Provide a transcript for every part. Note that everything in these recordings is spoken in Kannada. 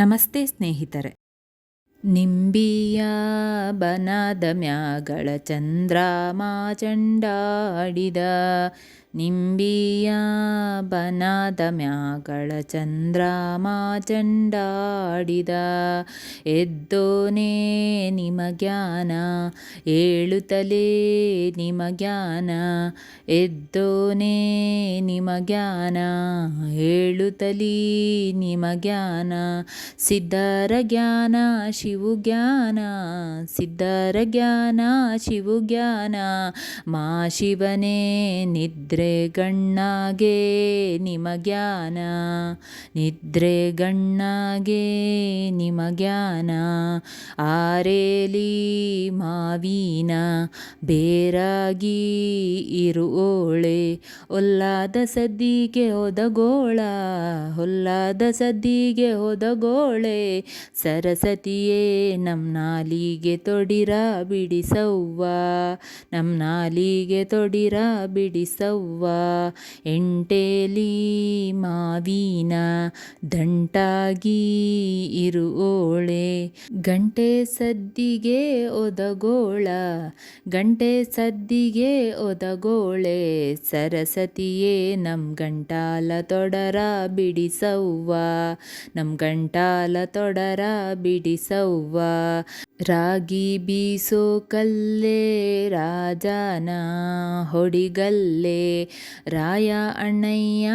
ನಮಸ್ತೆ ಸ್ನೇಹಿತರೆ. ನಿಂಬಿಯ ಬನದ ಮ್ಯಾಗಳ ಚಂದ್ರಮ ಚಂಡಾಡಿದ ನಿಂಬಿಯ ಬನದ ಮ್ಯಾಗಳ ಚಂದ್ರಮ ಚಂಡಾಡಿದ. ಎದ್ದೋನೇ ನಿಮ ಜ್ಞಾನ, ಏಳುತ್ತಲೇ ಜ್ಞಾನ. ಎದ್ದೋನೇ ನಿಮ ಜ್ಞಾನ ಹೇಳುತ್ತಲೀ ಜ್ಞಾನ. ಸಿದ್ಧರ ಜ್ಞಾನ, ಶಿವು ಜ್ಞಾನ. ಸಿದ್ಧರ ಜ್ಞಾನ, ಶಿವು ಜ್ಞಾನ. ಮಾ ಶಿವನೇ ನಿದ್ರೆ ಗಣ್ಣಾಗೆ ನಿಮ ಜ್ಞಾನ ನಿದ್ರೆ ಗಣ್ಣಾಗೆ ನಿಮ ಜ್ಞಾನ ಆರೇಲಿ ಮಾವಿನ ಬೇರಾಗಿ ಇರುವೋಳೆ ಒಲ್ಲಾದ ಸದ್ದಿಗೆ ಒದಗೋಳ ಹೊಲ್ಲಾದ ಸದ್ದಿಗೆ ಒದಗೋಳೆ ಸರಸ್ವತಿಯೇ ನಮ್ಮ ನಾಲಿಗೆ ತೊಡಿರ ಬಿಡಿಸವ್ವ ನಮ್ಮ ನಾಲಿಗೆ ತೊಡಿರ ಬಿಡಿಸವ್ವ. ಎಂಟೇಲಿ ಮಾವಿನ ದಂಟಾಗಿ ಇರುವೋಳೆ. ಗಂಟೆ ಸದ್ದಿಗೆ ಒದಗೋಳ, ಗಂಟೆ ಸದ್ದಿಗೆ ಒದಗೋಳೆ. ಸರಸ್ವತಿಯೇ ನಮ್ಮ ಗಂಟಾಲ ತೊಡರ ಬಿಡಿಸವ್ವ ನಮ್ಮ ಗಂಟಾಲ ತೊಡರ ಬಿಡಿಸವ್ವ. ರಾಗಿ ಬೀಸೋ ಕಲ್ಲೇ, ರಾಜನ ಹೊಡಿಗಲ್ಲೇ, ರಾಯ ಅಣ್ಣಯ್ಯ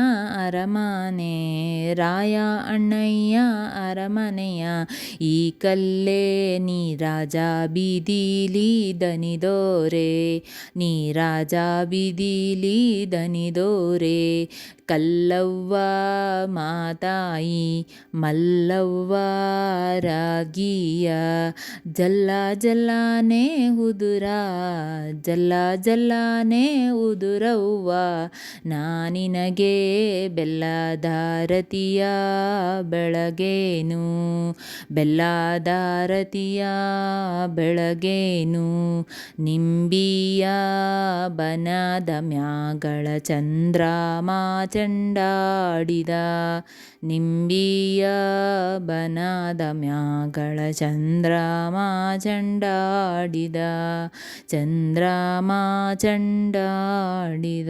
ಅರಮನೆ, ರಾಯ ಅಣ್ಣಯ್ಯ ಅರಮನೆಯ, ಈ ಕಲ್ಲೇ ನೀ ರಾಜ ಬೀದೀಲಿ ದನಿದೋರೆ ನೀ ರಾಜ ಬೀದೀಲಿ ದನಿದೋರೆ ಕಲ್ಲವ್ವ ಮಾತಾಯಿ, ಮಲ್ಲವ್ವ ರಾಗಿಯ ಜಲ್ಲ ಜಲ್ಲಾನೆ ಉದುರ, ಜಲ್ಲ ಜಲ್ಲಾನೆ ಉದುರವ್ವ ನಾನಿನಗೆ ಬೆಲ್ಲದಾರತಿಯ ಬೆಳಗೇನು ಬೆಲ್ಲದಾರತಿಯ ಬೆಳಗೇನು, ನಿಂಬಿಯ ಬನದ ಮ್ಯಾಗಳ ಚಂದ್ರಮ ಚಂಡಾಡಿದ, ನಿಂಬಿಯ ಬನದ ಮ್ಯಾಗಳ ಚಂದ್ರಮ ಚಂಡಾಡಿದ ಚಂದ್ರಮ ಚಂಡಾಡಿದ.